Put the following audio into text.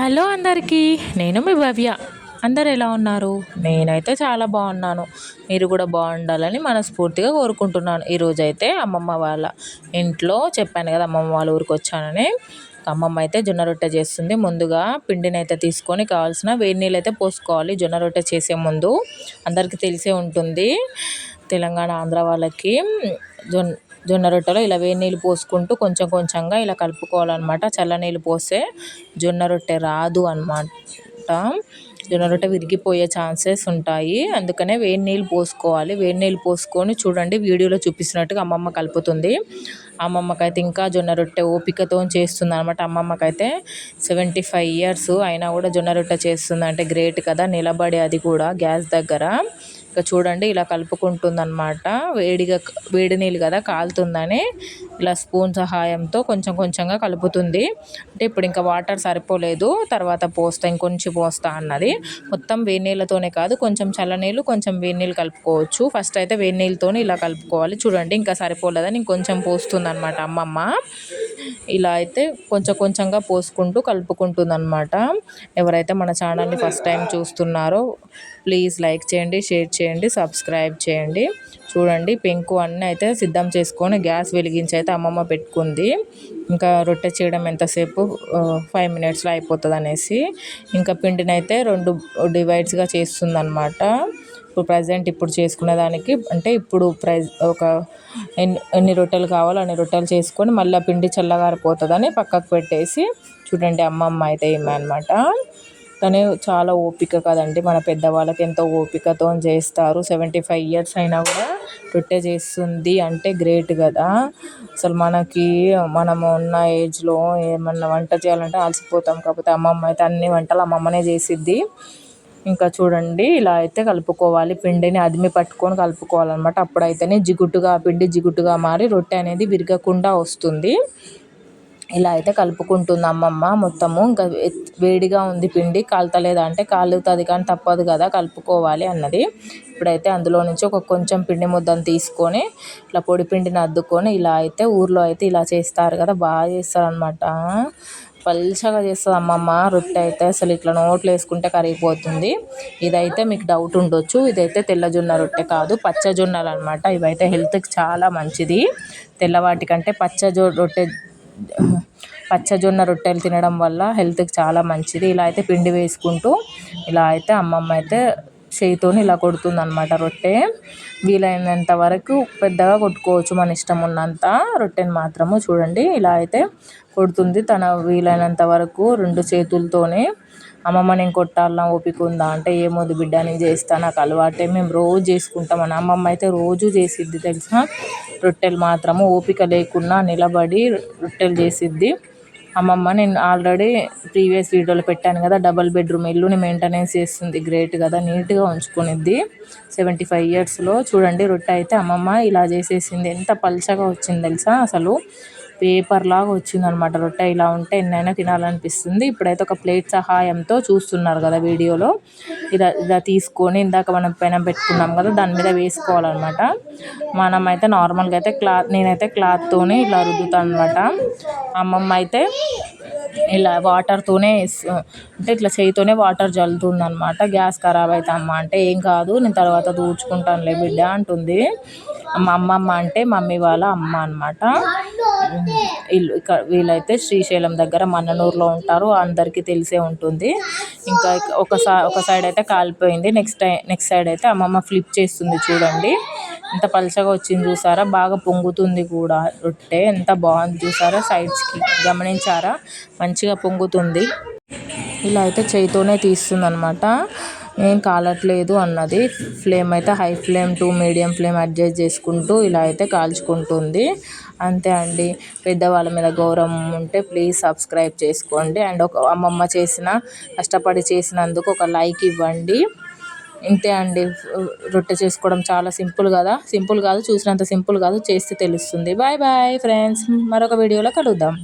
Hello అందరికీ నేను మీ భవ్య. అందరు ఎలా ఉన్నారు? నేనైతే చాలా బాగున్నాను. మీరు కూడా బాగుండాలని మనస్ఫూర్తిగా కోరుకుంటున్నాను. ఈరోజు అయితే అమ్మమ్మ వాళ్ళ ఇంట్లో చెప్పాను కదా అమ్మమ్మ వాళ్ళ ఊరికి వచ్చానని. అమ్మమ్మ అయితే జొన్న రొట్టె చేస్తుంది. ముందుగా పిండిని అయితే తీసుకొని కావాల్సిన వేడి నీళ్ళు అయితే పోసుకోవాలి. జొన్న రొట్టె చేసే ముందు అందరికీ తెలిసే ఉంటుంది. తెలంగాణ ఆంధ్ర వాళ్ళకి జొన్న జొన్న రొట్టెలో ఇలా వేడి నీళ్ళు పోసుకుంటూ కొంచెం కొంచెంగా ఇలా కలుపుకోవాలన్నమాట. చల్ల నీళ్ళు పోస్తే జొన్న రొట్టె రాదు అనమాట జొన్న రొట్టె విరిగిపోయే ఛాన్సెస్ ఉంటాయి. అందుకనే వేడి నీళ్ళు పోసుకోవాలి. వేడి నీళ్ళు పోసుకొని చూడండి వీడియోలో చూపిస్తున్నట్టుగా అమ్మమ్మ కలుపుతుంది. అమ్మమ్మకైతే ఇంకా జొన్న రొట్టె ఓపికతో చేస్తుంది అనమాట అమ్మమ్మకైతే సెవెంటీ ఫైవ్ ఇయర్స్ అయినా కూడా జొన్న రొట్టె చేస్తుంది అంటే గ్రేట్ కదా నిలబడి అది కూడా గ్యాస్ దగ్గర. ఇక చూడండి ఇలా కలుపుకుంటుంది అనమాట వేడిగా వేడి నీళ్ళు కదా కాలుతుందని ఇలా స్పూన్ సహాయంతో కొంచెం కొంచెంగా కలుపుతుంది. అంటే ఇప్పుడు ఇంకా వాటర్ సరిపోలేదు తర్వాత పోస్తా ఇంకొంచెం పోస్తా అన్నది. మొత్తం వేడి నీళ్ళతోనే కాదు కొంచెం చల్లనీళ్ళు కొంచెం వేడి నీళ్ళు కలుపుకోవచ్చు. ఫస్ట్ అయితే వేడి నీళ్ళతోనే ఇలా కలుపుకోవాలి. చూడండి ఇంకా సరిపోలేదని ఇంకొంచెం పోస్తుంది అనమాట అమ్మమ్మ. ఇలా అయితే కొంచెం కొంచెంగా పోసుకుంటూ కలుపుకుంటుంది అనమాట ఎవరైతే మన ఛానల్ని ఫస్ట్ టైం చూస్తున్నారో ప్లీజ్ లైక్ చేయండి షేర్ చేయండి సబ్స్క్రైబ్ చేయండి. చూడండి పెంకు అన్నీ అయితే సిద్ధం చేసుకొని గ్యాస్ వెలిగించి అయితే అమ్మమ్మ పెట్టుకుంది. ఇంకా రొట్టె చేయడం ఎంతసేపు? ఫైవ్ మినిట్స్లో అయిపోతుంది అనేసి ఇంకా పిండిని అయితే రెండు డివైడ్స్గా చేస్తుంది అనమాట ఇప్పుడు ప్రజెంట్ ఇప్పుడు చేసుకునే దానికి అంటే ఇప్పుడు ప్రైజ్ ఒక ఎన్ని ఎన్ని రొట్టెలు కావాలో అన్ని రొట్టెలు చేసుకొని మళ్ళీ పిండి చల్లగారిపోతుందని పక్కకు పెట్టేసి చూడండి అమ్మమ్మ అయితే ఏమే అనమాట తనే చాలా ఓపిక కదండి మన పెద్దవాళ్ళకి ఎంతో ఓపికతో చేస్తారు. సెవెంటీ ఫైవ్ ఇయర్స్ అయినా కూడా రొట్టె చేస్తుంది అంటే గ్రేట్ కదా. అసలు మనకి మనము ఉన్న ఏజ్లో ఏమన్నా వంట చేయాలంటే అలసిపోతాం. కాకపోతే అమ్మమ్మ అయితే అన్ని వంటలు అమ్మమ్మనే చేసిద్ది. ఇంకా చూడండి ఇలా అయితే కలుపుకోవాలి. పిండిని అదిమి పట్టుకొని కలుపుకోవాలన్నమాట. అప్పుడైతేనే జిగుటుగా పిండి జిగుటుగా మారి రొట్టె అనేది విరగకుండా వస్తుంది. ఇలా అయితే కలుపుకుంటుంది అమ్మమ్మ మొత్తము. ఇంకా వేడిగా ఉంది పిండి. కాలుతలేదా అంటే కాలుతుంది కానీ తప్పదు కదా కలుపుకోవాలి అన్నది. ఇప్పుడైతే అందులో నుంచి ఒక కొంచెం పిండి ముద్దను తీసుకొని ఇట్లా పొడి పిండిని అద్దుకొని ఇలా అయితే ఊర్లో అయితే ఇలా చేస్తారు కదా బాగా చేస్తారనమాట పల్చగా చేస్తుంది అమ్మమ్మ. రొట్టె అయితే అసలు ఇట్లా నోట్లో వేసుకుంటే కరిగిపోతుంది. ఇదైతే మీకు డౌట్ ఉండొచ్చు. ఇదైతే తెల్లజొన్న రొట్టె కాదు పచ్చజొన్నలు అనమాట ఇవైతే హెల్త్కి చాలా మంచిది. తెల్లవాటి కంటే పచ్చజొ రొట్టె పచ్చజొన్న రొట్టెలు తినడం వల్ల హెల్త్కి చాలా మంచిది. ఇలా అయితే పిండి వేసుకుంటూ ఇలా అయితే అమ్మమ్మ అయితే చేయితోని ఇలా కొడుతుంది అనమాట రొట్టె. వీలైనంత వరకు పెద్దగా కొట్టుకోవచ్చు మన ఇష్టం ఉన్నంత. రొట్టెని మాత్రము చూడండి ఇలా అయితే కొడుతుంది. తన వీలైనంత వరకు రెండు చేతులతోనే అమ్మమ్మ నేను కొట్టాలన్నా ఓపిక ఉందా? అంటే ఏమొద్దు బిడ్డ నేను చేస్తా. నాకు అలవాటే. మేము రోజు చేసుకుంటాం అని. అమ్మమ్మ అయితే రోజు చేసిద్ది తెలుసా? రొట్టెలు మాత్రము ఓపిక లేకున్నా నిలబడి రొట్టెలు చేసిద్ది. అమ్మమ్మ నేను ఆల్రెడీ ప్రీవియస్ వీడియోలో పెట్టాను కదా డబల్ బెడ్రూమ్ ఇల్లుని మెయింటెనెన్స్ చేస్తుంది గ్రేట్ కదా నీట్గా ఉంచుకునిద్ది. సెవెంటీ ఫైవ్ ఇయర్స్లో చూడండి రొట్టె అయితే అమ్మమ్మ ఇలా చేసేసింది. ఎంత పల్చగా వచ్చింది తెలుసా అసలు? పేపర్ లాగా వచ్చిందనమాట. రొట్టె ఇలా ఉంటే ఎన్నైనా తినాలనిపిస్తుంది. ఇప్పుడైతే ఒక ప్లేట్ సహాయంతో చూస్తున్నారు కదా వీడియోలో. ఇలా ఇలా తీసుకొని ఇందాక మనం పెనం పెట్టుకున్నాం కదా దాని మీద వేసుకోవాలన్నమాట. మనం అయితే నార్మల్గా అయితే క్లాత్ నేనైతే క్లాత్తోనే ఇలా రుద్దుతాను అనమాట అమ్మమ్మ అయితే ఇలా వాటర్తోనే అంటే ఇట్లా చేయితోనే వాటర్ జల్లుతుంది అనమాట గ్యాస్ ఖరాబ్ అవుతా అమ్మ అంటే ఏం కాదు నేను తర్వాత దూచుకుంటానులే బిడ్డ అంటుంది. మా అమ్మమ్మ అంటే మమ్మీ వాళ్ళ అమ్మ అనమాట వీళ్ళు ఇక్కడ వీళ్ళైతే శ్రీశైలం దగ్గర మన్ననూరులో ఉంటారు. అందరికీ తెలిసే ఉంటుంది. ఇంకా ఒక ఒక సైడ్ అయితే కాలిపోయింది. నెక్స్ట్ టైం నెక్స్ట్ సైడ్ అయితే అమ్మమ్మ ఫ్లిప్ చేస్తుంది చూడండి. ఎంత పలచగా వచ్చింది చూసారా? బాగా పొంగుతుంది కూడా రొట్టె. ఎంత బాగుంది చూసారా? సైడ్స్కి గమనించారా? మంచిగా పొంగుతుంది. ఇలా అయితే చేయితోనే తీస్తుంది అనమాట ఏం కాలట్లేదు అన్నది. ఫ్లేమ్ అయితే high flame to medium flame adjust చేసుకుంటూ ఇలా అయితే కాల్చుకుంటుంది. అంతే అండి. పెద్దవాళ్ళ మీద గౌరవం ఉంటే ప్లీజ్ సబ్స్క్రైబ్ చేసుకోండి. అండ్ ఒక అమ్మమ్మ చేసిన కష్టపడి చేసినందుకు ఒక లైక్ ఇవ్వండి. ఇంతే అండి. రొట్టె చేసుకోవడం చాలా సింపుల్ కదా. సింపుల్ కాదు చూసినంత సింపుల్ కాదు చేస్తే తెలుస్తుంది. Bye bye friends. మరొక వీడియోలో కలుద్దాం.